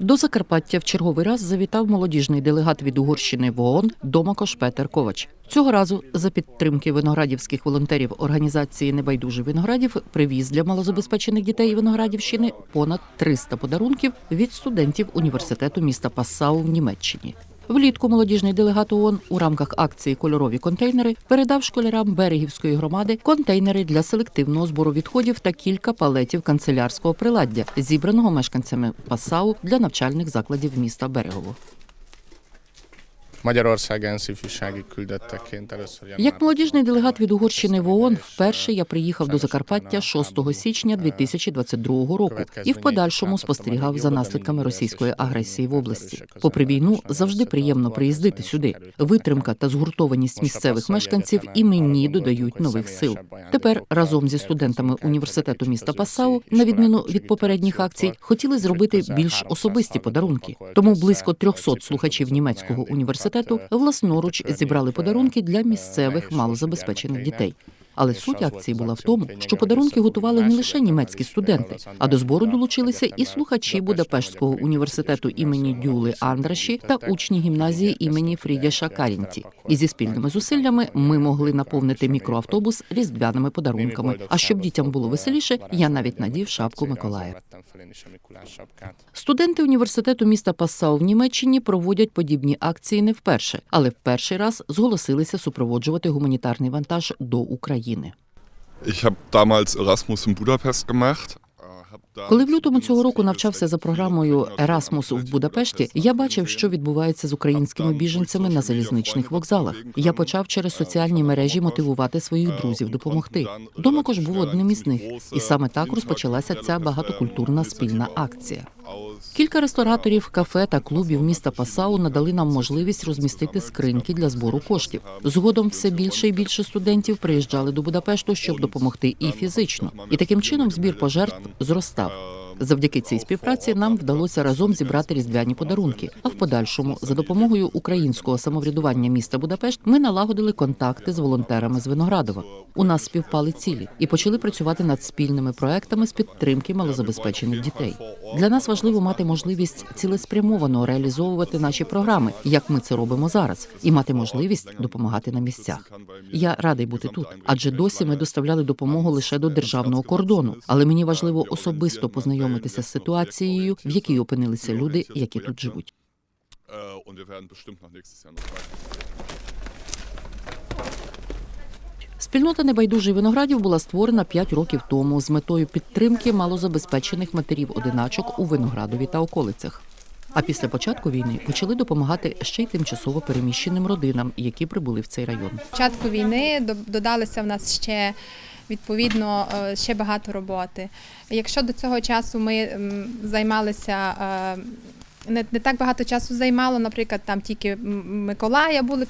До Закарпаття в черговий раз завітав молодіжний делегат від Угорщини в ООН Домакош Петер Ковач. Цього разу за підтримки виноградівських волонтерів організації Небайдужі виноградів привіз для малозабезпечених дітей Виноградівщини понад 300 подарунків від студентів університету міста Пассау в Німеччині. Влітку молодіжний делегат ООН у рамках акції Кольорові контейнери передав школярам берегівської громади контейнери для селективного збору відходів та кілька палетів канцелярського приладдя, зібраного мешканцями Пасау для навчальних закладів міста Берегово. Magyarországen ifjúsági küldötteként először január- Як молодіжний делегат від Угорщини в ООН, вперше я приїхав до Закарпаття 6 січня 2022 року і в подальшому спостерігав за наслідками російської агресії в області. Попри війну, завжди приємно приїздити сюди. Витримка та згуртованість місцевих мешканців і мені додають нових сил. Тепер разом зі студентами університету міста Пасау, на відміну від попередніх акцій, хотіли зробити більш особисті подарунки. Тому близько 300 слухачів німецького університету власноруч зібрали подарунки для місцевих малозабезпечених дітей. Але суть акції була в тому, що подарунки готували не лише німецькі студенти, а до збору долучилися і слухачі Будапештського університету імені Дюли Андраші та учні гімназії імені Фрідяша Карінті. І зі спільними зусиллями ми могли наповнити мікроавтобус різдвяними подарунками. А щоб дітям було веселіше, я навіть надів шапку Миколая. Студенти університету міста Пассау в Німеччині проводять подібні акції не вперше, але в перший раз зголосилися супроводжувати гуманітарний вантаж до України. Gemacht. äh, Коли в лютому цього року навчався за програмою Ерасмус в Будапешті, я бачив, що відбувається з українськими біженцями на залізничних вокзалах. Я почав через соціальні мережі мотивувати своїх друзів допомогти. Домакош був одним із них, і саме так розпочалася ця багатокультурна спільна акція. Кілька рестораторів, кафе та клубів міста Пасау надали нам можливість розмістити скриньки для збору коштів. Згодом все більше і більше студентів приїжджали до Будапешту, щоб допомогти і фізично. І таким чином збір пожертв зростав. Завдяки цій співпраці нам вдалося разом зібрати різдвяні подарунки. А в подальшому, за допомогою українського самоврядування міста Будапешт, ми налагодили контакти з волонтерами з Виноградова. У нас співпали цілі і почали працювати над спільними проектами з підтримки малозабезпечених дітей. Для нас важливо мати можливість цілеспрямовано реалізовувати наші програми, як ми це робимо зараз, і мати можливість допомагати на місцях. Я радий бути тут, адже досі ми доставляли допомогу лише до державного кордону. Але мені важливо особисто познайомитися з ситуацією, в якій опинилися люди, які тут живуть. Спільнота небайдужий виноградів була створена 5 років тому з метою підтримки малозабезпечених матерів одиначок у виноградові та околицях. А після початку війни почали допомагати ще й тимчасово переміщеним родинам, які прибули в цей район. початку війни до- додалося в нас ще відповідно е, ще багато роботи. Якщо до цього часу ми займалися. е, Не, не так багато часу займало, наприклад, там тільки Миколая були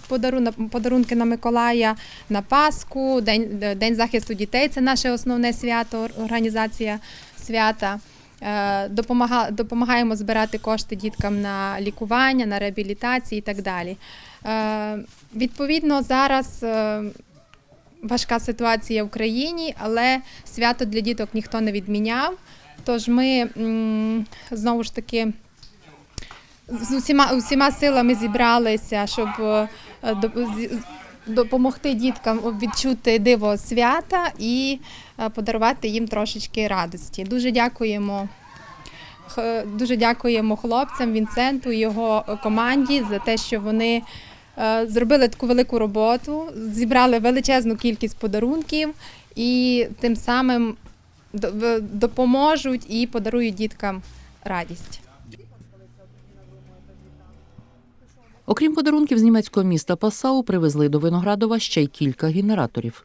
подарунки на Миколая, на Пасху, День, День захисту дітей це наше основне свято, організація свята. Е, Допомага, допомагаємо збирати кошти діткам на лікування, на реабілітацію і так далі. Е, Відповідно, зараз е, важка ситуація в країні, але свято для діток ніхто не відміняв. Тож ми знову ж таки з усіма, усіма силами зібралися, щоб е, допомогти діткам відчути диво свята і е, подарувати їм трошечки радості. Дуже дякуємо. Дуже дякуємо хлопцям Вінценту його команді за те, що вони е, зробили таку велику роботу, зібрали величезну кількість подарунків і тим самим до- допоможуть і подарують діткам радість. Окрім подарунків з німецького міста Пасау, привезли до Виноградова ще й кілька генераторів.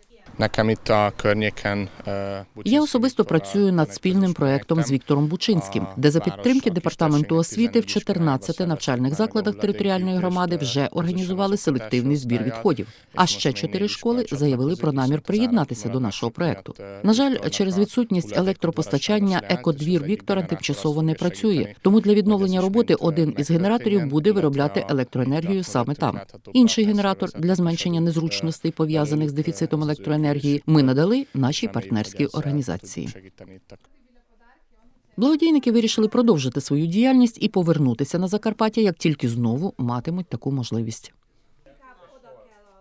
Е, Я особисто працюю над спільним проектом з Віктором Бучинським, де за підтримки департаменту освіти в 14 навчальних закладах територіальної громади вже організували селективний збір відходів. А ще чотири школи заявили про намір приєднатися до нашого проекту. На жаль, через відсутність електропостачання екодвір Віктора тимчасово не працює. Тому для відновлення роботи один із генераторів буде виробляти електроенергію саме там. Інший генератор для зменшення незручностей пов'язаних з дефіцитом електроенергії ми надали нашій партнерській організації. Благодійники вирішили продовжити свою діяльність і повернутися на Закарпаття, як тільки знову матимуть таку можливість.